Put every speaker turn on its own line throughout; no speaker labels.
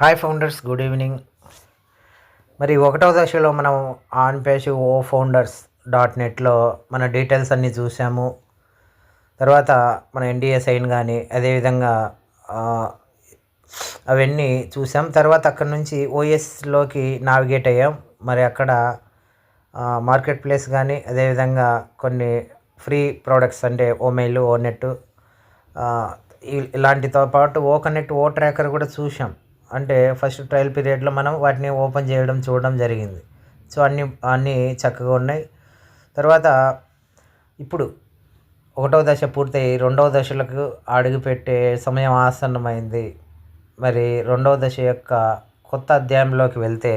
Hi founders good evening మరి ఒకటవ దశలో మనం on page O founders dot నెట్లో మన డీటెయిల్స్ అన్నీ చూసాము. తర్వాత మన ఎన్డీఏ సైన్ కానీ అదేవిధంగా అవన్నీ చూసాం. తర్వాత అక్కడ నుంచి ఓఎస్లోకి నావిగేట్ అయ్యాం. మరి అక్కడ మార్కెట్ ప్లేస్ కానీ అదేవిధంగా కొన్ని ఫ్రీ ప్రోడక్ట్స్ అంటే ఓ మెయిల్ ఓ నెట్ ఇలాంటితో పాటు ఓ కనెక్ట్ ఓ ట్రాకర్ కూడా చూసాం. అంటే ఫస్ట్ ట్రయల్ పీరియడ్లో మనం వాటిని ఓపెన్ చేయడం చూడడం జరిగింది. సో అన్నీ అన్నీ చక్కగా ఉన్నాయి. తర్వాత ఇప్పుడు ఒకటవ దశ పూర్తయి రెండవ దశలకు అడుగుపెట్టే సమయం ఆసన్నమైంది. మరి రెండవ దశ యొక్క కొత్త అధ్యాయంలోకి వెళ్తే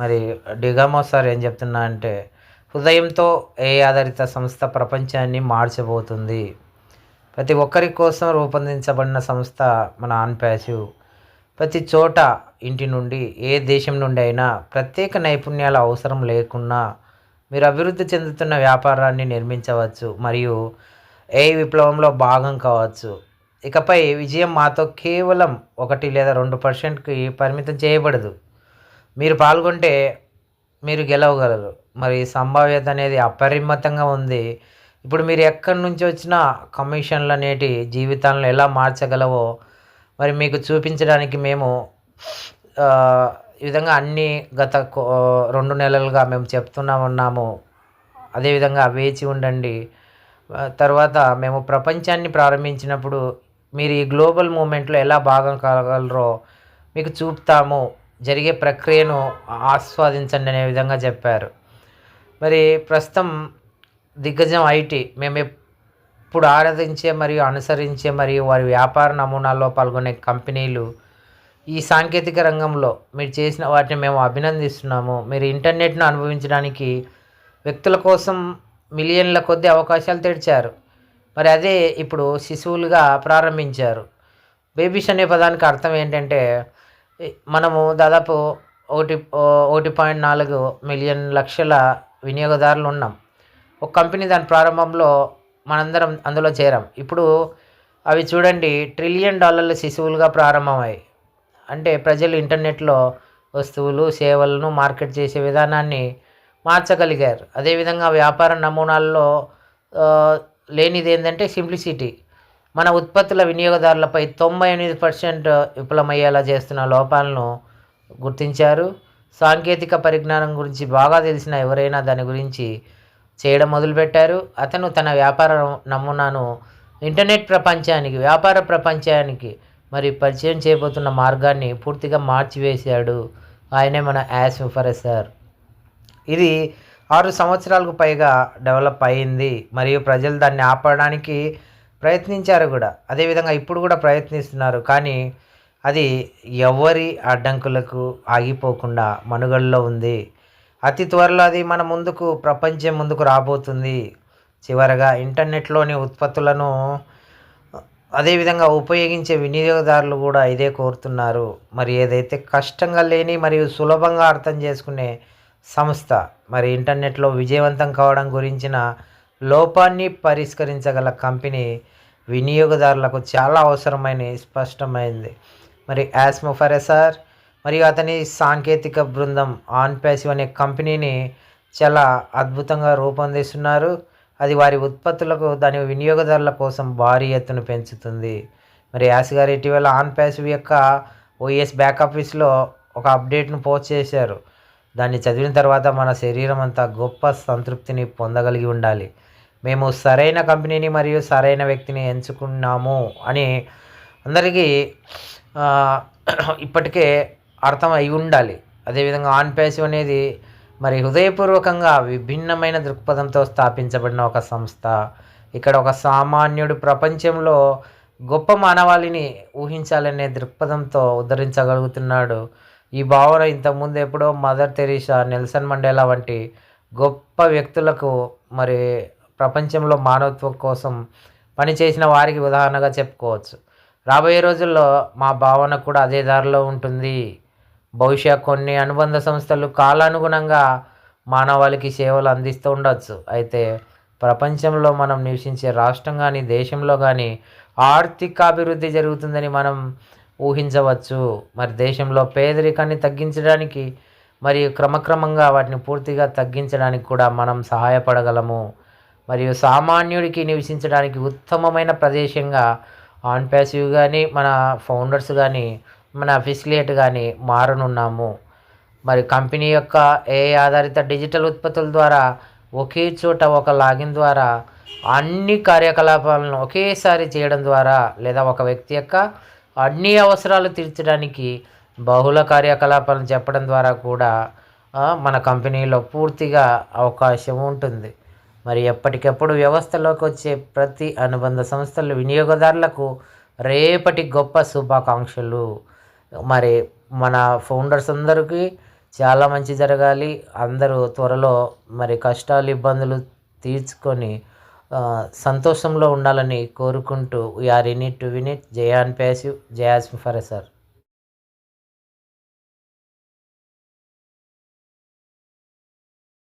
మరి డిగామో సార్ ఏం చెప్తున్నా అంటే హృదయంతో ఏ ఆధారిత సంస్థ ప్రపంచాన్ని మార్చబోతుంది. ప్రతి ఒక్కరి కోసం రూపొందించబడిన సంస్థ మన ఆన్ ప్యాసివ్ ప్రతి చోట ఇంటి నుండి ఏ దేశం నుండి అయినా ప్రత్యేక నైపుణ్యాల అవసరం లేకున్నా మీరు అభివృద్ధి చెందుతున్న వ్యాపారాన్ని నిర్మించవచ్చు మరియు ఏ విప్లవంలో భాగం కావచ్చు. ఇకపై విజయం మాతో కేవలం ఒకటి లేదా రెండు పర్సెంట్కి పరిమితం చేయబడదు. మీరు పాల్గొంటే మీరు గెలవగలరు. మరి సంభావ్యత అనేది అపరిమితంగా ఉంది. ఇప్పుడు మీరు ఎక్కడి నుంచి వచ్చినా కమిషన్లు అనేటి జీవితాలను ఎలా మార్చగలవో మరి మీకు చూపించడానికి మేము ఈ విధంగా అన్నీ గత రెండు నెలలుగా మేము చెప్తున్నా ఉన్నాము. అదేవిధంగా వేచి ఉండండి. తర్వాత మేము ప్రపంచాన్ని ప్రారంభించినప్పుడు మీరు ఈ గ్లోబల్ మూమెంట్లో ఎలా భాగం కాగలరో మీకు చూపుతాము. జరిగే ప్రక్రియను ఆస్వాదించండి అనే విధంగా చెప్పారు. మరి ప్రస్తుతం దిగ్గజం ఐటీ మేము ఇప్పుడు ఆరాధించే మరియు అనుసరించే మరియు వారి వ్యాపార నమూనాల్లో పాల్గొనే కంపెనీలు ఈ సాంకేతిక రంగంలో మీరు చేసిన వాటిని మేము అభినందిస్తున్నాము. మీరు ఇంటర్నెట్ను అనుభవించడానికి వ్యక్తుల కోసం మిలియన్ల కొద్ది అవకాశాలు తెరిచారు. మరి అదే ఇప్పుడు శిశువులుగా ప్రారంభించారు. బేబీస్ అనే పదానికి అర్థం ఏంటంటే మనము దాదాపు ఒకటి ఓ- ఒకటి పాయింట్ నాలుగు మిలియన్ లక్షల వినియోగదారులు ఉన్నాం. ఒక కంపెనీ దాని ప్రారంభంలో మనందరం అందులో చేరాం. ఇప్పుడు అవి చూడండి ట్రిలియన్ డాలర్ల శిశువులుగా ప్రారంభమయ్యాయి. అంటే ప్రజలు ఇంటర్నెట్లో వస్తువులు సేవలను మార్కెట్ చేసే విధానాన్ని మార్చగలిగారు. అదేవిధంగా వ్యాపార నమూనాల్లో లేనిది ఏంటంటే సింప్లిసిటీ. మన ఉత్పత్తుల వినియోగదారులపై తొంభై ఎనిమిది పర్సెంట్ విఫలమయ్యేలా చేస్తున్న లోపాలను గుర్తించారు. సాంకేతిక పరిజ్ఞానం గురించి బాగా తెలిసిన ఎవరైనా దాని గురించి చేయడం మొదలుపెట్టారు. అతను తన వ్యాపార నమూనాను ఇంటర్నెట్ ప్రపంచానికి వ్యాపార ప్రపంచానికి మరి పరిచయం చేయబోతున్న మార్గాన్ని పూర్తిగా మార్చివేశాడు ఆయనే మన యాస్ సార్. ఇది ఆరు సంవత్సరాలకు పైగా డెవలప్ అయింది మరియు ప్రజలు దాన్ని ఆపడానికి ప్రయత్నించారు కూడా. అదేవిధంగా ఇప్పుడు కూడా ప్రయత్నిస్తున్నారు. కానీ అది ఎవరి అడ్డంకులకు ఆగిపోకుండా మనుగడలో ఉంది. అతి త్వరలో అది మన ముందుకు ప్రపంచం ముందుకు రాబోతుంది. చివరగా ఇంటర్నెట్లోని ఉత్పత్తులను అదేవిధంగా ఉపయోగించే వినియోగదారులు కూడా ఇదే కోరుతున్నారు. మరి ఏదైతే కష్టంగా లేని మరియు సులభంగా అర్థం చేసుకునే సంస్థ మరి ఇంటర్నెట్లో విజయవంతం కావడం గురించిన లోపాన్ని పరిష్కరించగల కంపెనీ వినియోగదారులకు చాలా అవసరమైన స్పష్టమైంది. మరి యాస్ ముఫరెసార్ మరియు అతని సాంకేతిక బృందం ఆన్ ప్యాసివ్ అనే కంపెనీని చాలా అద్భుతంగా రూపొందిస్తున్నారు. అది వారి ఉత్పత్తులకు దాని వినియోగదారుల కోసం భారీ ఎత్తున పెంచుతుంది. మరి యాస్ గారు ఇటీవల ఆన్ ప్యాసివ్ యొక్క ఓఎస్ బ్యాక్ ఆఫీస్లో ఒక అప్డేట్ను పోస్ట్ చేశారు. దాన్ని చదివిన తర్వాత మన శరీరం అంతా గొప్ప సంతృప్తిని పొందగలిగి ఉండాలి. మేము సరైన కంపెనీని మరియు సరైన వ్యక్తిని ఎంచుకున్నాము అని అందరికీ ఇప్పటికే అర్థం అయి ఉండాలి. అదేవిధంగా ఆన్ ప్యాసివ్ అనేది మరి హృదయపూర్వకంగా విభిన్నమైన దృక్పథంతో స్థాపించబడిన ఒక సంస్థ. ఇక్కడ ఒక సామాన్యుడు ప్రపంచంలో గొప్ప మానవాళిని ఊహించాలనే దృక్పథంతో ఉద్ధరించగలుగుతున్నాడు. ఈ భావన ఇంతకుముందు ఎప్పుడో మదర్ తెరీసా నెల్సన్ మండేలా వంటి గొప్ప వ్యక్తులకు మరి ప్రపంచంలో మానవత్వం కోసం పనిచేసిన వారికి ఉదాహరణగా చెప్పుకోవచ్చు. రాబోయే రోజుల్లో మా భావన కూడా అదే దారిలో ఉంటుంది. బహుశా కొన్ని అనుబంధ సంస్థలు కాలానుగుణంగా మానవాళికి సేవలు అందిస్తూ ఉండవచ్చు అయితే ప్రపంచంలో మనం నివసించే రాష్ట్రం కానీ దేశంలో కానీ ఆర్థికాభివృద్ధి జరుగుతుందని మనం ఊహించవచ్చు. మరి దేశంలో పేదరికాన్ని తగ్గించడానికి మరియు క్రమక్రమంగా వాటిని పూర్తిగా తగ్గించడానికి కూడా మనం సహాయపడగలము. మరియు సామాన్యుడికి నివసించడానికి ఉత్తమమైన ప్రదేశంగా ఆన్ ప్యాసివ్ కానీ మన ఫౌండర్స్ కానీ మన అఫిసిలియేట్ కానీ మారనున్నాము. మరి కంపెనీ యొక్క ఏ ఆధారిత డిజిటల్ ఉత్పత్తుల ద్వారా ఒకే చోట ఒక లాగిన్ ద్వారా అన్ని కార్యకలాపాలను ఒకేసారి చేయడం ద్వారా లేదా ఒక వ్యక్తి యొక్క అన్ని అవసరాలు తీర్చడానికి బహుళ కార్యకలాపాలను చెప్పడం ద్వారా కూడా మన కంపెనీలో పూర్తిగా అవకాశం ఉంటుంది. మరి ఎప్పటికప్పుడు వ్యవస్థలోకి వచ్చే ప్రతి అనుబంధ సంస్థలు వినియోగదారులకు రేపటి గొప్ప శుభాకాంక్షలు. మరి మన ఫౌండర్స్ అందరికీ చాలా మంచి జరగాలి. అందరూ త్వరలో మరి కష్టాలు ఇబ్బందులు తీర్చుకొని సంతోషంలో ఉండాలని కోరుకుంటూ we are in it to win Zion passive జయాస్ ఫర్ సార్.